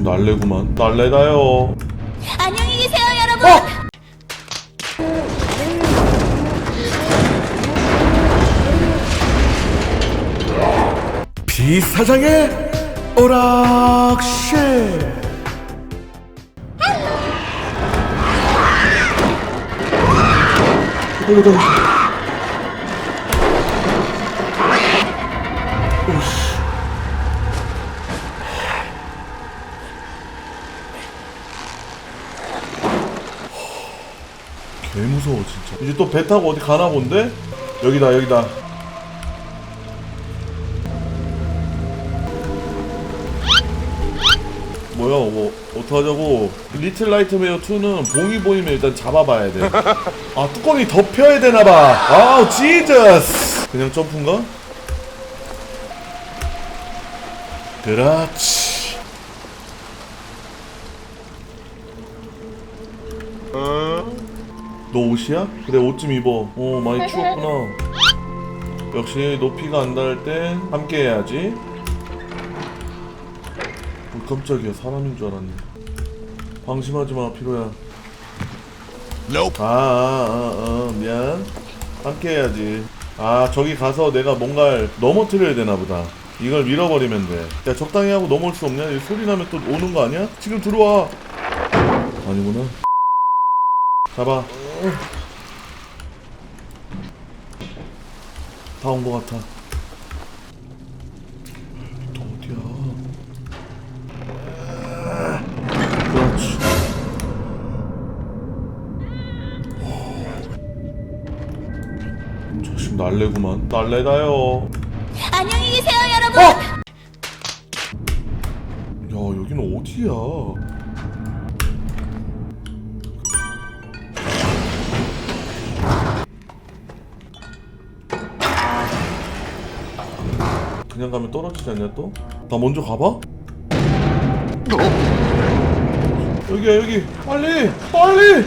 조심 날래구만 날래다요 안녕히 계세요, 여러분. 어! 비사장의 오락실 빨리 가 개 무서워 진짜. 이제 또 배 타고 어디 가나 본데? 여기다 여기다. 뭐야 뭐 어떡하자고. 리틀 라이트메어 2는 봉이 보이면 일단 잡아봐야 돼아 뚜껑이 덮여야 되나봐. 아우 지저스. 그냥 점프인가? 그렇지 너 옷이야? 그래 옷 좀 입어. 어 많이 추웠구나. 역시 높이가 안 닿을 땐 함께 해야지. 어, 깜짝이야. 사람인 줄 알았네. 방심하지 마 피로야. 아, 아, 아, 아 미안. 함께 해야지. 아 저기 가서 내가 뭔가를 넘어뜨려야 되나 보다. 이걸 밀어버리면 돼야 적당히 하고 넘어올 수 없냐? 이 소리 나면 또 오는 거 아니야? 지금 들어와. 아니구나. 잡아 다온거 같아. 또 어디야? 그렇지. 조심 날래구만. 날래다요. 안녕히 계세요, 여러분. 야 여기는 어디야 그냥 가면 떨어지지 않냐 또? 나 먼저 가봐? 여기야 여기 빨리 빨리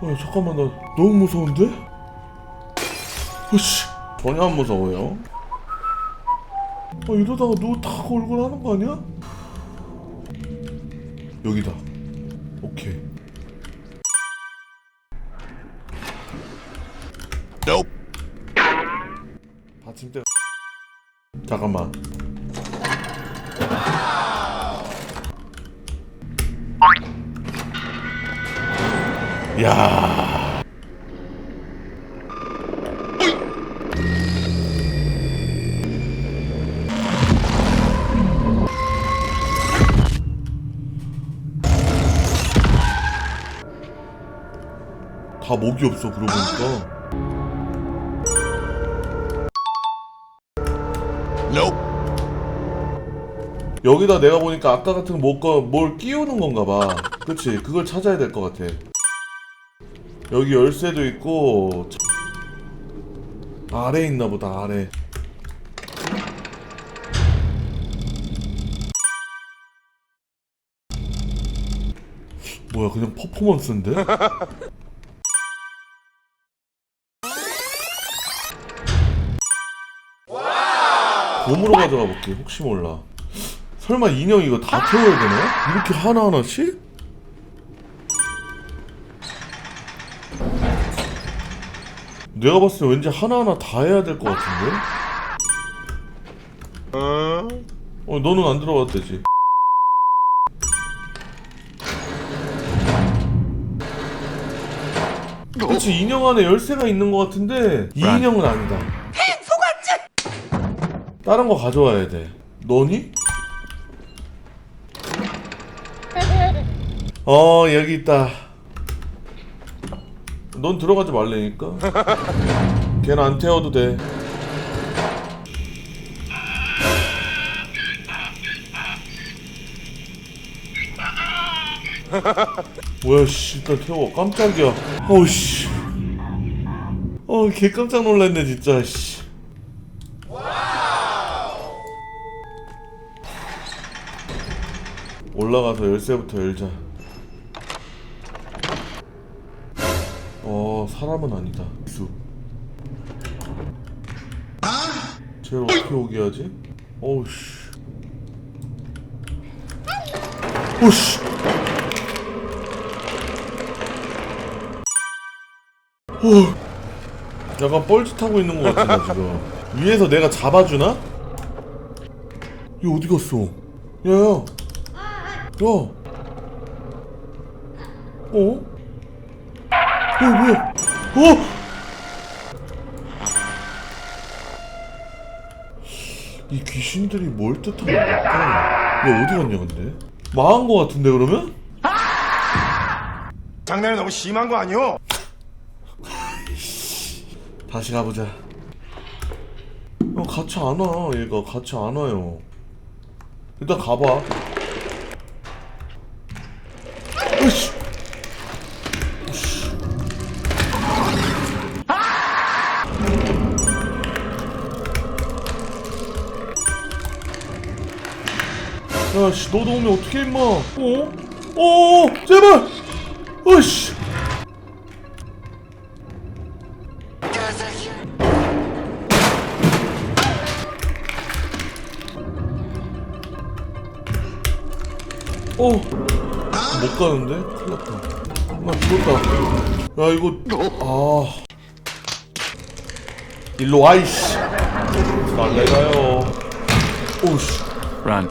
어, 잠깐만 나 너무 무서운데? 으씨 전혀 안 무서워요 아 이러다가 다 걸고 하는 거 아니야? 여기다. 오케이. 받침대 잠깐만. 야 다 목이 없어 그러고 보니까. 여기다 내가 보니까 아까 같은 뭐가 뭘 끼우는 건가 봐. 그치? 그걸 찾아야 될 것 같아. 여기 열쇠도 있고 차- 아래 있나 보다 아래. 뭐야 그냥 퍼포먼스인데? 봄으로 가져가 볼게 혹시 몰라 설마 인형 이거 다 태워야 되나? 이렇게 하나하나씩? 내가 봤을 때 왠지 하나하나 다 해야 될 것 같은데? 어 너는 안 들어가도 되지 그치 인형 안에 열쇠가 있는 것 같은데 이 인형은 아니다 다른 거 가져와야 돼. 너니? 어 여기 있다. 넌 들어가지 말래니까. 걔는 안 태워도 돼. 뭐야 씨 일단 태워. 깜짝이야. 어우씨. 어개 깜짝 놀랐네 진짜 씨 올라가서 열쇠부터 열자. 어 사람은 아니다. 수. 쟤를 어떻게 오게 하지? 어우씨. 오씨. 어. 약간 뻘짓하고 있는 것 같은데 지금. 위에서 내가 잡아주나? 얘 어디 갔어? 야야 야 어? 어 뭐야? 어? 이 귀신들이 뭘 뜻하는 걸까? 야 어디 갔냐 근데? 망한 거 같은데 그러면? 장난이 너무 심한 거 아니오? 다시 가보자. 형 같이 안 와. 얘가 같이 안 와요. 일단 가봐. 으이씨. 으이씨. 야씨 너도 오면 어떻게 임마? 어? 어? 제발. 으이씨. 못 가는데? 큰일 났다. 나 죽었다. 야, 이거. 아. 일로 와, 이씨. 빨리 가요. 오씨. Run.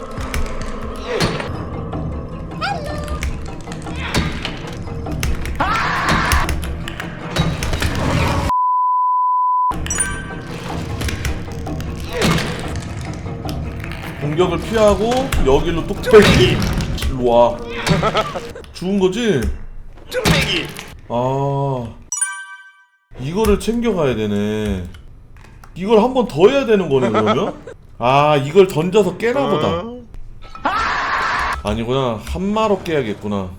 공격을 피하고 여기로 뚝배기. 일로 와. 죽은 거지? 쭈빼기 아. 이거를 챙겨가야 되네. 이걸 한 번 더 해야 되는 거네, 그러면? 아, 이걸 던져서 깨나 보다. 아니구나. 한마로 깨야겠구나.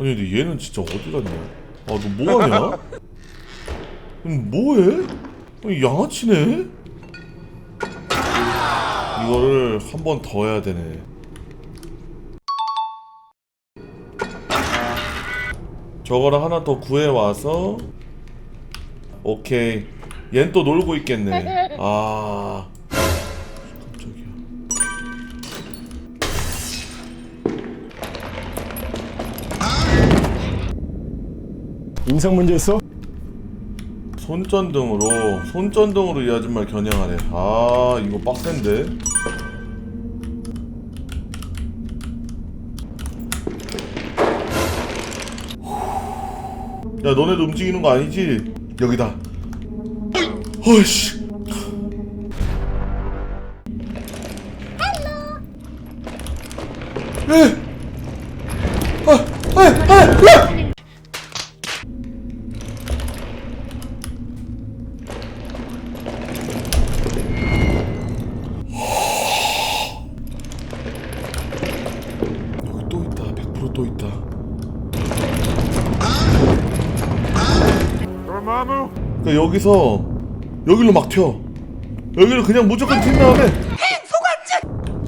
아니, 근데 얘는 진짜 어디 갔냐? 아, 너 뭐하냐? 음, 뭐해? 아니, 양아치네? 이거를 한 번 더 해야 되네. 저거를 하나 더 구해 와서 오케이. 얜 또 놀고 있겠네. 아 깜짝이야. 인성 문제 있어? 손전등으로 손전등으로 이 아줌마를 겨냥하래. 아 이거 빡센데 야 너네도 움직이는 거 아니지? 여기다 어이씨 에! 아! 아! 아! 또 있다. 100%또 있다. 그러니까 여기서 여기로 막 튀어. 여기를 그냥 무조건 튄 다음에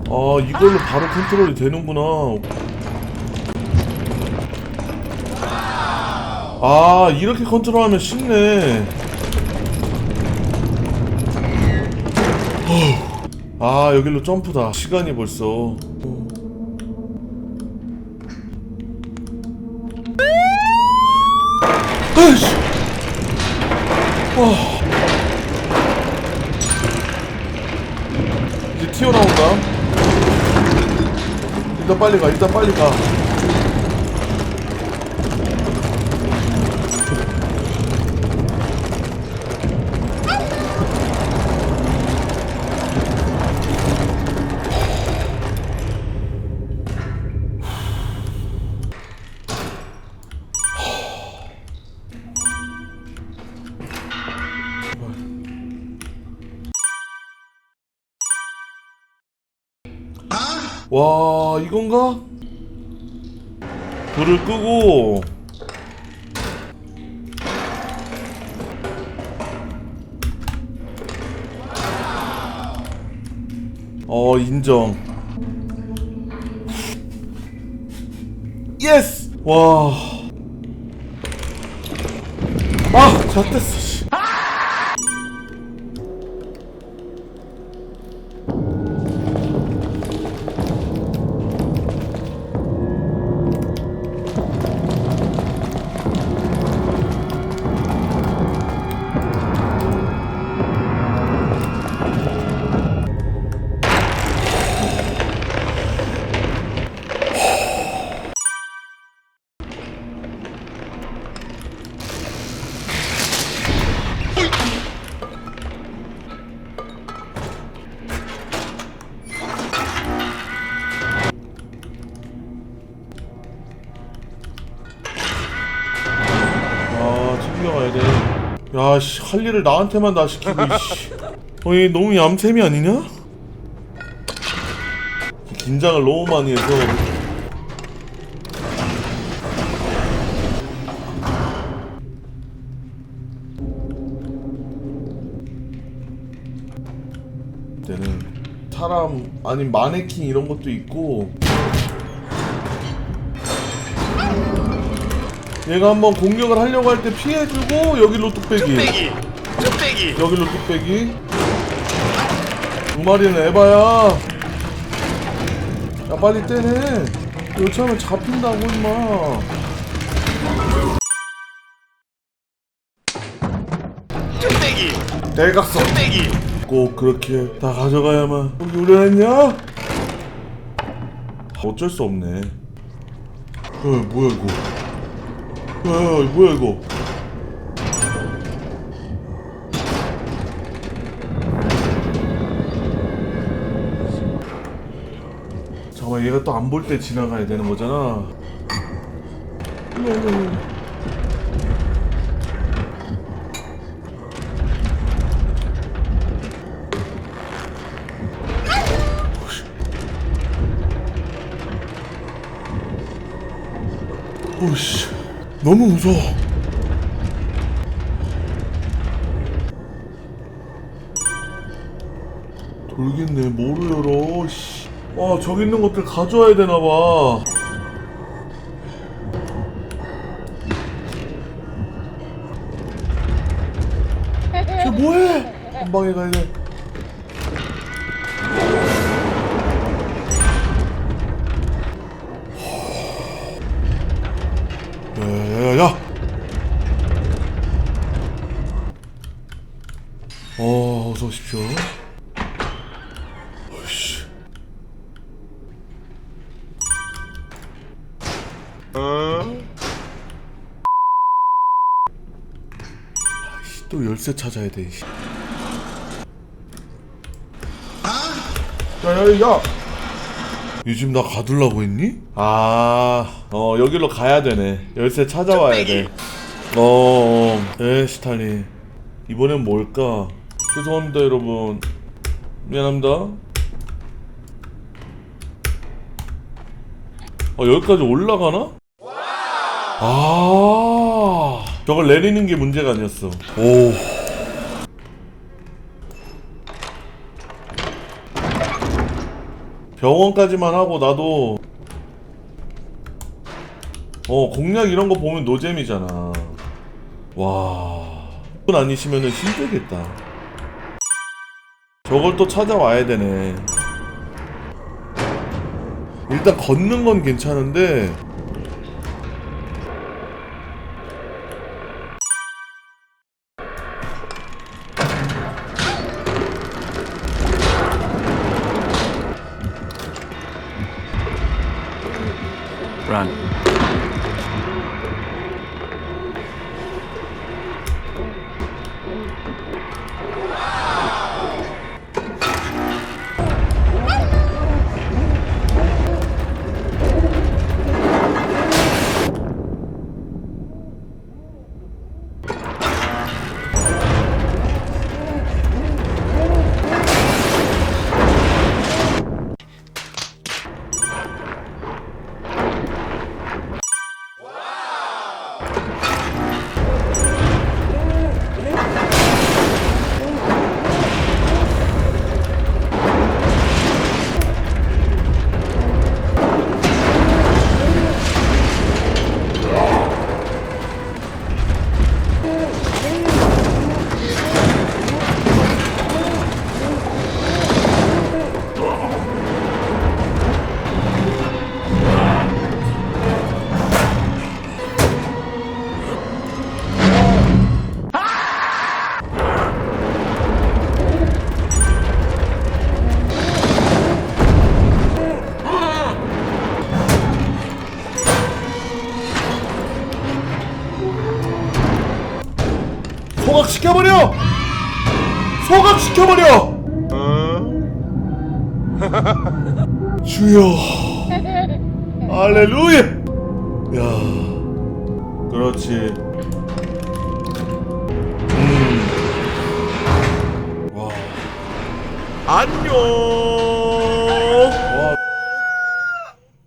아 이걸로 바로 컨트롤이 되는구나. 아 이렇게 컨트롤하면 쉽네. 아 여기로 점프다. 시간이 벌써. 아이씨. 와. 이제 튀어나온다. 일단 빨리 가, 일단 빨리 가. 와 이건가? 불을 끄고 어 인정 예스 와. 아, 잣됐어, 일을 나한테만 다 시키고, 씨. 어, 얘 너무 얌샘이 아니냐? 긴장을 너무 많이 해서. 때는 사람 아니 마네킹 이런 것도 있고 얘가 한번 공격을 하려고 할 때 피해주고 여기 로 뚝배기 뚝배기 뚝배기 여기로 뚝배기. 두 마리는 에바야. 야 빨리 떼네. 요차하면 잡힌다고 임마. 뚝배기. 대각선 뚝배기. 꼭 그렇게 다 가져가야만. 여기 우려했냐? 어쩔 수 없네. 어 뭐야 이거? 야, 야, 뭐야 이거 얘가 또 안 볼 때 지나가야 되는 거잖아 일로, 일로. 오씨 너무 무서워 돌겠네 뭐를 열어 씨. 아 저기 있는 것들 가져와야 되나봐. 쟤 뭐해? 한 방에 가야 돼. 야야야 아이씨, 또 열쇠 찾아야 돼 이씨. 야야야 요즘 나 가둘라고 했니? 아, 어, 여기로 가야 되네. 열쇠 찾아와야 돼. 어, 어, 네, 스탈린. 이번엔 뭘까? 죄송합니다, 여러분. 미안합니다. 어, 여기까지 올라가나? 아, 저걸 내리는 게 문제가 아니었어. 오. 병원까지만 하고 나도 어 공략 이런 거 보면 노잼이잖아. 와. 분 아니시면은 힘들겠다. 저걸 또 찾아와야 되네. 일단 걷는 건 괜찮은데 소각시켜버려! 소각시켜버려! 주여. 할렐루야! 야. 그렇지. 음 와. 안녕